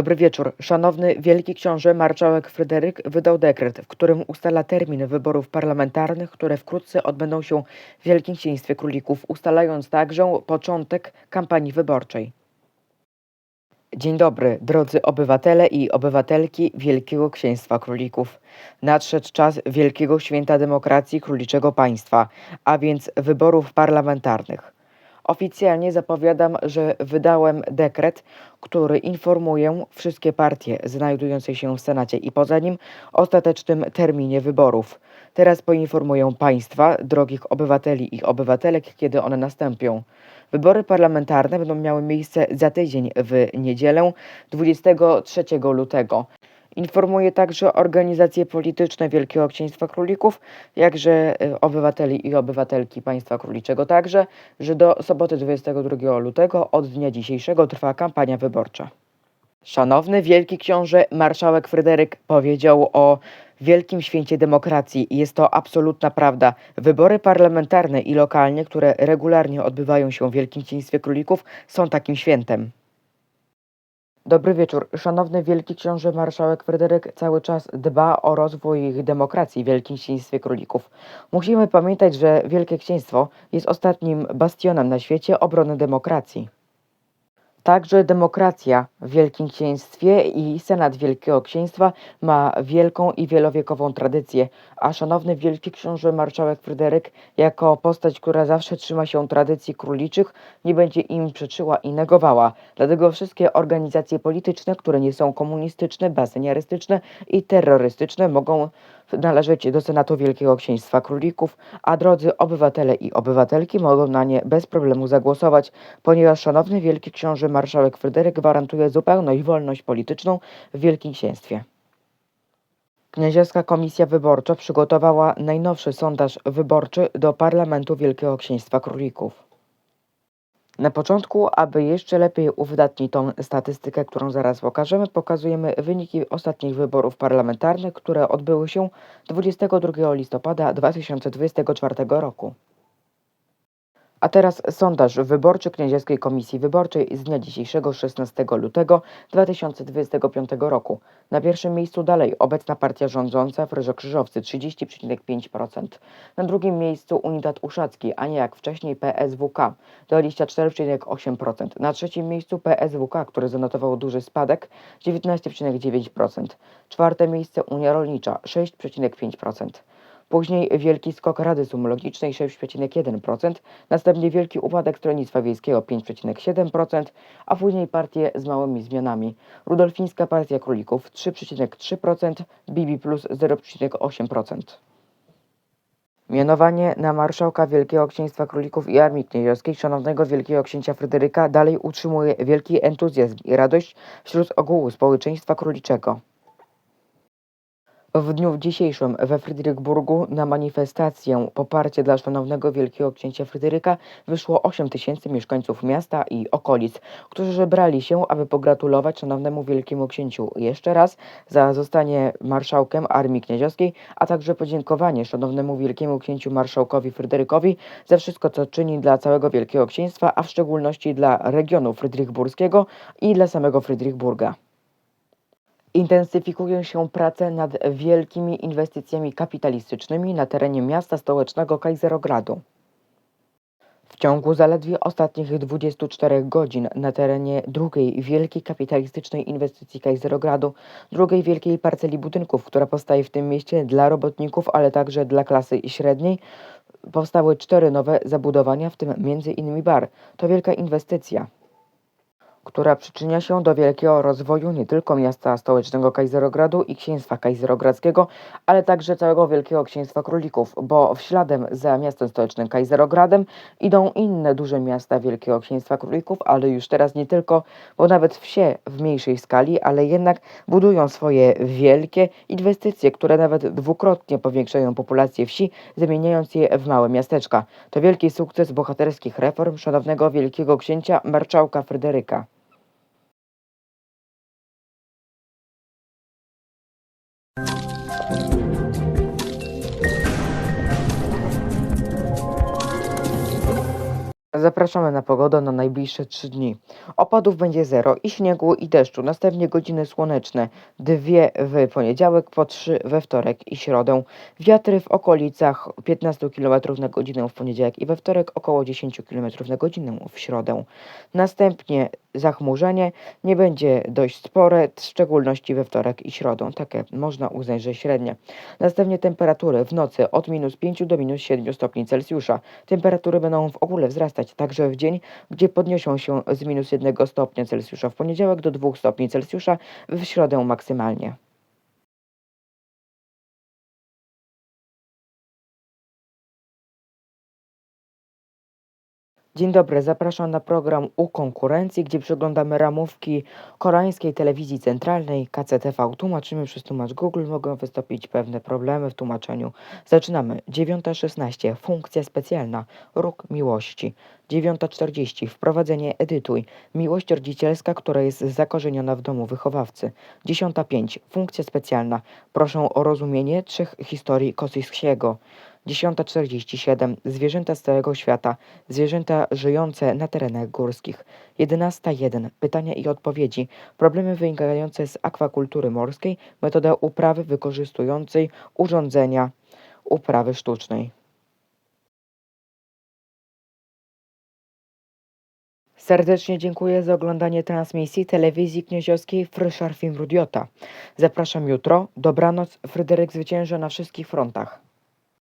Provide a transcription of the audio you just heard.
Dobry wieczór. Szanowny Wielki Książę Marszałek Fryderyk wydał dekret, w którym ustala termin wyborów parlamentarnych, które wkrótce odbędą się w Wielkim Księstwie Królików, ustalając także początek kampanii wyborczej. Dzień dobry, drodzy obywatele i obywatelki Wielkiego Księstwa Królików. Nadszedł czas Wielkiego Święta Demokracji Króliczego Państwa, a więc wyborów parlamentarnych. Oficjalnie zapowiadam, że wydałem dekret, który informuje wszystkie partie znajdujące się w Senacie i poza nim ostatecznym terminie wyborów. Teraz poinformuję Państwa, drogich obywateli i obywatelek, kiedy one nastąpią. Wybory parlamentarne będą miały miejsce za tydzień w niedzielę 23 lutego. Informuję także organizacje polityczne Wielkiego Księstwa Królików, jakże e, obywateli i obywatelki państwa króliczego także, że do soboty 22 lutego od dnia dzisiejszego trwa kampania wyborcza. Szanowny Wielki Książę Marszałek Fryderyk powiedział o Wielkim Święcie Demokracji. Jest to absolutna prawda. Wybory parlamentarne i lokalne, które regularnie odbywają się w Wielkim Księstwie Królików, są takim świętem. Dobry wieczór. Szanowny Wielki Książę Marszałek Fryderyk cały czas dba o rozwój demokracji w Wielkim Księstwie Królików. Musimy pamiętać, że Wielkie Księstwo jest ostatnim bastionem na świecie obrony demokracji. Także demokracja w Wielkim Księstwie i Senat Wielkiego Księstwa ma wielką i wielowiekową tradycję, a szanowny Wielki Książę Marszałek Fryderyk, jako postać, która zawsze trzyma się tradycji króliczych, nie będzie im przeczyła i negowała. Dlatego wszystkie organizacje polityczne, które nie są komunistyczne, baseniarystyczne i terrorystyczne, mogą należeć do Senatu Wielkiego Księstwa Królików, a drodzy obywatele i obywatelki mogą na nie bez problemu zagłosować, ponieważ szanowny Wielki Książę Marszałek Fryderyk gwarantuje zupełną wolność polityczną w Wielkim Księstwie. Kniazewska Komisja Wyborcza przygotowała najnowszy sondaż wyborczy do Parlamentu Wielkiego Księstwa Królików. Na początku, aby jeszcze lepiej uwydatnić tą statystykę, którą zaraz pokażemy, pokazujemy wyniki ostatnich wyborów parlamentarnych, które odbyły się 22 listopada 2024 roku. A teraz sondaż wyborczy Kniazewskiej Komisji Wyborczej z dnia dzisiejszego 16 lutego 2025 roku. Na pierwszym miejscu dalej obecna partia rządząca Fryżo-Krzyżowcy 30,5%. Na drugim miejscu Unitat Uszacki, a nie jak wcześniej PSWK 24,8%. Na trzecim miejscu PSWK, który zanotował duży spadek 19,9%. Czwarte miejsce Unia Rolnicza 6,5%. Później wielki skok Rady Sumologicznej 6,1%, następnie wielki upadek Stronnictwa Wiejskiego 5,7%, a później partie z małymi zmianami. Rudolfińska Partia Królików 3,3%, Bibi Plus 0,8%. Mianowanie na marszałka Wielkiego Księstwa Królików i Armii Kniedziowskiej szanownego Wielkiego Księcia Fryderyka dalej utrzymuje wielki entuzjazm i radość wśród ogółu społeczeństwa króliczego. W dniu dzisiejszym we Frydrykburgu na manifestację poparcie dla szanownego Wielkiego Księcia Fryderyka wyszło 8 tysięcy mieszkańców miasta i okolic, którzy żebrali się, aby pogratulować szanownemu Wielkiemu Księciu jeszcze raz za zostanie marszałkiem Armii Kniedziowskiej, a także podziękowanie szanownemu Wielkiemu Księciu Marszałkowi Fryderykowi za wszystko, co czyni dla całego Wielkiego Księstwa, a w szczególności dla regionu frydrychburskiego i dla samego Frydrychburga. Intensyfikują się prace nad wielkimi inwestycjami kapitalistycznymi na terenie miasta stołecznego Kaiserogradu. W ciągu zaledwie ostatnich 24 godzin na terenie drugiej wielkiej kapitalistycznej inwestycji Kaiserogradu, drugiej wielkiej parceli budynków, która powstaje w tym mieście dla robotników, ale także dla klasy średniej, powstały cztery nowe zabudowania, w tym innymi bar. To wielka inwestycja która przyczynia się do wielkiego rozwoju nie tylko miasta stołecznego Kaiserogradu i księstwa kaiserogradzkiego, ale także całego Wielkiego Księstwa Królików, bo w śladem za miastem stołecznym Kaiserogradem idą inne duże miasta Wielkiego Księstwa Królików, ale już teraz nie tylko, bo nawet wsie w mniejszej skali, ale jednak budują swoje wielkie inwestycje, które nawet dwukrotnie powiększają populację wsi, zamieniając je w małe miasteczka. To wielki sukces bohaterskich reform szanownego Wielkiego Księcia Marszałka Fryderyka. Zapraszamy na pogodę na najbliższe 3 dni. Opadów będzie 0 i śniegu i deszczu. Następnie godziny słoneczne. 2 w poniedziałek, po 3 we wtorek i środę. Wiatry w okolicach 15 km na godzinę w poniedziałek i we wtorek, około 10 km na godzinę w środę. Następnie zachmurzenie nie będzie dość spore, w szczególności we wtorek i środę. Takie można uznać, że średnie. Następnie temperatury w nocy od minus 5 do minus 7 stopni Celsjusza. Temperatury będą w ogóle wzrastać także w dzień, gdzie podniosą się z minus 1 stopnia Celsjusza w poniedziałek do 2 stopni Celsjusza w środę maksymalnie. Dzień dobry, zapraszam na program U Konkurencji, gdzie przeglądamy ramówki koreańskiej telewizji centralnej KCTV. Tłumaczymy przez tłumacz Google, mogą wystąpić pewne problemy w tłumaczeniu. Zaczynamy. 9.16. Funkcja specjalna. Róg miłości. 9.40. Wprowadzenie edytuj. Miłość rodzicielska, która jest zakorzeniona w domu wychowawcy. 10.05. Funkcja specjalna. Proszę o rozumienie trzech historii Kosickiego. 10.47. Zwierzęta z całego świata. Zwierzęta żyjące na terenach górskich. 11.1. Pytania i odpowiedzi. Problemy wynikające z akwakultury morskiej. Metoda uprawy wykorzystującej urządzenia uprawy sztucznej. Serdecznie dziękuję za oglądanie transmisji telewizji knieziowskiej Fryszar Film Rudiota. Zapraszam jutro. Dobranoc. Fryderyk zwycięża na wszystkich frontach.